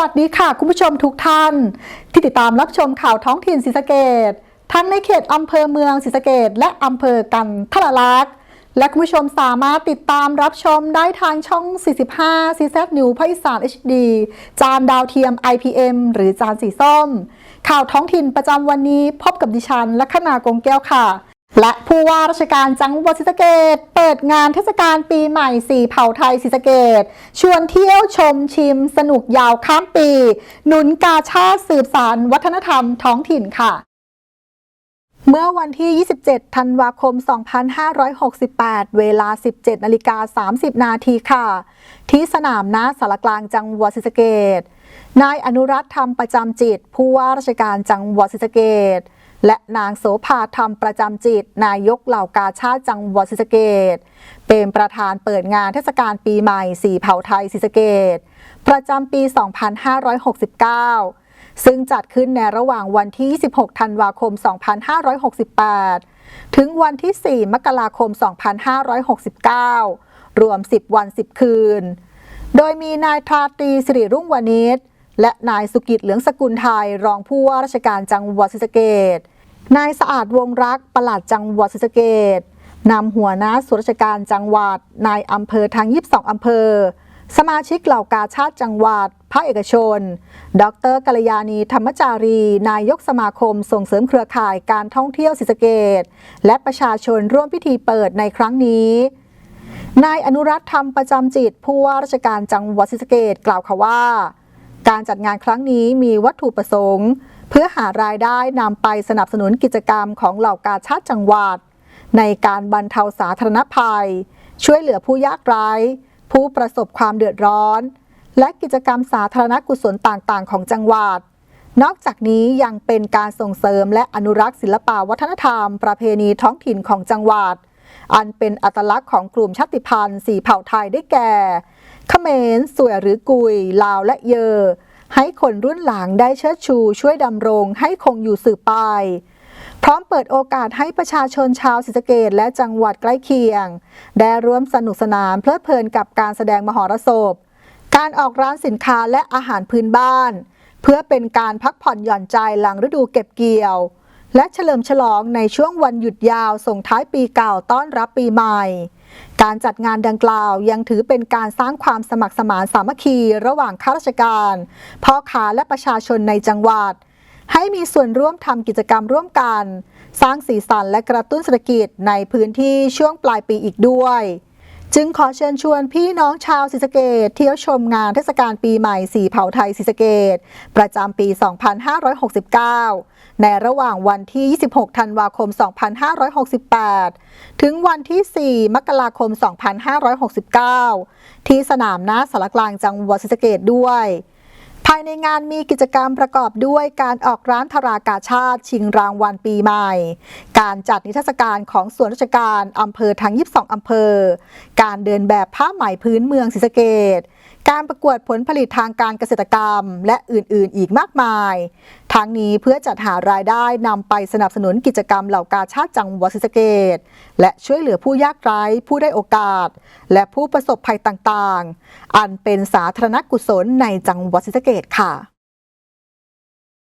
วัสดีค่ะ คุณผู้ชมทุกท่าน ที่ติดตามรับชมข่าวท้องถิ่นศรีสะเกดทั้งในเขตอำเภอเมืองศรีสะเกดและอำเภอกันทรลักษณ์และคุณผู้ชมสามารถติดตามรับชมได้ทางช่อง 45 CZ New ภาคอีสาน HD จานดาวเทียม IPM หรือจานสีส้ม ข่าวท้องถิ่นประจำวันนี้พบกับดิฉัน ลัคนากงแก้วค่ะ และผู้ว่าราชการจังหวัดศรีสะเกดเปิดงานเทศกาลปีใหม่สีเผ่าไทยศรีสะเกดชวนเที่ยวชมชิมสนุกยาวข้ามปี หนุนกาชาติสืบสารวัฒนธรรมท้องถิ่นค่ะเมื่อวันที่ 27 ธันวาคม 2568 เวลา 17 นาฬิกา 30 นาทีค่ะ ที่สนามน้าสารกลางจังหวัดศรีสะเกดนายอนุรัตธรรมประจำจิต ผู้ว่าราชการจังหวัดศรีสะเกด และนางโสภาธรรมประจำจิต นายกเหล่ากาชาติจังหวัดศรีสะเกดเป็นประธานเปิดงานเทศกาลปีใหม่สีเผ่าไทยศรีสะเกดประจำปี 2569 ซึ่งจัดขึ้นในระหว่างวันที่ 26 ธันวาคม 2568 ถึงวันที่ 4 มกราคม 2569 รวม 10 วัน 10 คืน โดยมีนายทราตีสิริรุ่งวณิช และนายสุกิจเหลืองสกุลไทย รองผู้ว่าราชการจังหวัดศรีสะเกดนายสะอาดวงรักปลัดจังหวัดศรีสะเกดนำหัวหน้าส่วนราชการจังหวัด นายอำเภอทั้ง22อำเภอ สมาชิกเหล่ากาชาติจังหวัด ภาคเอกชน ดรกัลยาณีธรรมจารี นายกสมาคมส่งเสริมเครือข่ายการท่องเที่ยวศรีสะเกดและประชาชนร่วมพิธีเปิดในครั้งนี้นายอนุรัตธรรมประจำจิตผู้ว่าราชการจังหวัดศรีสะเกดกล่าวค่ะว่า การจัดงานครั้งนี้มีวัตถุประสงค์ เพื่อหารายได้นำไปสนับสนุนกิจกรรมของเหล่ากาชาติจังหวัด ในการบรรเทาสาธารณภัย ช่วยเหลือผู้ยากไร้ ผู้ประสบความเดือดร้อน และกิจกรรมสาธารณกุศลต่างๆ ของจังหวัด นอกจากนี้ยังเป็นการส่งเสริมและอนุรักษ์ศิลปวัฒนธรรม ประเพณีท้องถิ่นของจังหวัด อันเป็นอัตลักษณ์ของกลุ่มชาติพันธุ์สีเผ่าไทยได้แก่ เขมรสวยหรือกุย ลาวและเยอ ให้คนรุ่นหลังได้เชิดชูช่วยดำรงให้คงอยู่สืบไป พร้อมเปิดโอกาสให้ประชาชนชาวศรีสะเกดและจังหวัดใกล้เคียง ได้ร่วมสนุกสนานเพลิดเพลินกับการแสดงมหรสพ การออกร้านสินค้าและอาหารพื้นบ้าน เพื่อเป็นการพักผ่อนหย่อนใจหลังฤดูเก็บเกี่ยวและเฉลิมฉลองในช่วงวันหยุดยาวส่งท้ายปีเก่าต้อนรับปีใหม่ การจัดงานดังกล่าวยังถือเป็นการสร้างความสมัครสมานสามัคคีระหว่างข้าราชการพ่อค้าและประชาชนในจังหวัด ให้มีส่วนร่วมทำกิจกรรมร่วมกัน สร้างสีสันและกระตุ้นเศรษฐกิจในพื้นที่ช่วงปลายปีอีกด้วย จึงขอเชิญชวนพี่น้องชาวศรีสะเกดเที่ยวชมงานเทศกาลปีใหม่สีเผ่าไทยศรีสะเกดประจำปี 2569 ในระหว่างวันที่ 26 ธันวาคม 2568 ถึงวันที่ 4 มกราคม 2569 ที่สนามหน้าสารกลางจังหวัดศรีสะเกดด้วย ภายในงานมีกิจกรรมประกอบด้วยการออกร้านธารากาชาติชิงรางวัลปีใหม่ การจัดนิทรรศการของส่วนราชการอำเภอทั้ง 22 อำเภอ การเดินแบบผ้าไหมพื้นเมืองศรีสะเกด การประกวดผลผลิตทางการเกษตรกรรม และอื่นๆ อีกมากมาย ทั้งนี้เพื่อจัดหารายได้นำไปสนับสนุนกิจกรรมเหล่ากาชาติจังหวัดศรีสะเกดและช่วยเหลือผู้ยากไร้ผู้ได้โอกาส และผู้ประสบภัยต่างๆ อันเป็นสาธารณกุศลในจังหวัดศรีสะเกดค่ะ